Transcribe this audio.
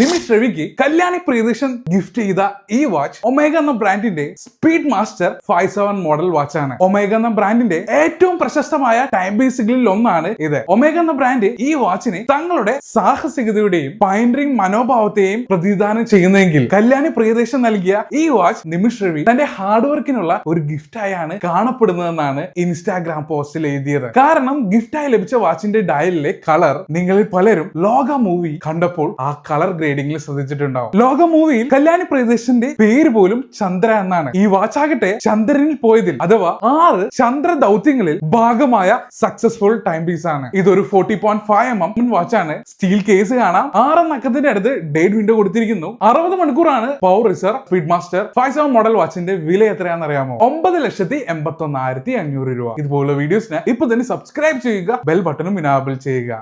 നിമിഷ് രവിക്ക് കല്യാണി പ്രിയദർശൻ ഗിഫ്റ്റ് ചെയ്ത ഈ വാച്ച് ഒമേഗ എന്ന ബ്രാൻഡിന്റെ Speedmaster five seven model watch ആണ്. ഒമേഗ എന്ന ബ്രാൻഡിന്റെ ഏറ്റവും പ്രശസ്തമായ ടൈം ബേസുകളിൽ ഒന്നാണ് ഇത്. ഒമേഗ എന്ന ബ്രാൻഡ് ഈ വാച്ചിനെ തങ്ങളുടെ സാഹസികതയുടെയും പൈൻഡ്രിങ് മനോഭാവത്തെയും പ്രതിദാനം ചെയ്യുന്നെങ്കിൽ കല്യാണി പ്രിയദേശം നൽകിയ ഈ വാച്ച് നിമിഷ് രവി തന്റെ ഹാർഡ് വർക്കിനുള്ള ഒരു ഗിഫ്റ്റായാണ് കാണപ്പെടുന്നതെന്നാണ് ഇൻസ്റ്റാഗ്രാം പോസ്റ്റിൽ എഴുതിയത്. കാരണം ഗിഫ്റ്റായി ലഭിച്ച വാച്ചിന്റെ ഡയലിലെ കളർ നിങ്ങളിൽ പലരും ലോക മൂവി കണ്ടപ്പോൾ ആ കളർ ഗ്രേഡിംഗിൽ ശ്രദ്ധിച്ചിട്ടുണ്ടാവും. ലോക മൂവിയിൽ കല്യാണി പ്രിയദർശന്റെ പേര് പോലും ചന്ദ്ര എന്നാണ്. ഈ വാച്ചാകട്ടെ ചന്ദ്രനിൽ പോയതിൽ അഥവാ ആറ് ചന്ദ്ര ദൗത്യങ്ങളിൽ ഭാഗമായ സക്സസ്ഫുൾ ടൈം പീസ് ആണ്. ഇതൊരു forty point five M M വാച്ചാണ് steel case കാണാം. ആറ് നക്കത്തിന്റെ അടുത്ത് ഡേറ്റ് വിൻഡോ കൊടുത്തിരിക്കുന്നു. അറുപത് മണിക്കൂറാണ് power reserve Speedmaster five seven model വാച്ചിന്റെ വില എത്രയാണെന്ന് അറിയാമോ ഒമ്പത് ലക്ഷത്തി എൺപത്തി ഒന്നായിരത്തി അഞ്ഞൂറ് രൂപ. ഇതുപോലുള്ള വീഡിയോസിന് ഇപ്പൊ തന്നെ സബ്സ്ക്രൈബ് ചെയ്യുക ബെൽ ബട്ടണും ഇനാബിൾ ചെയ്യുക.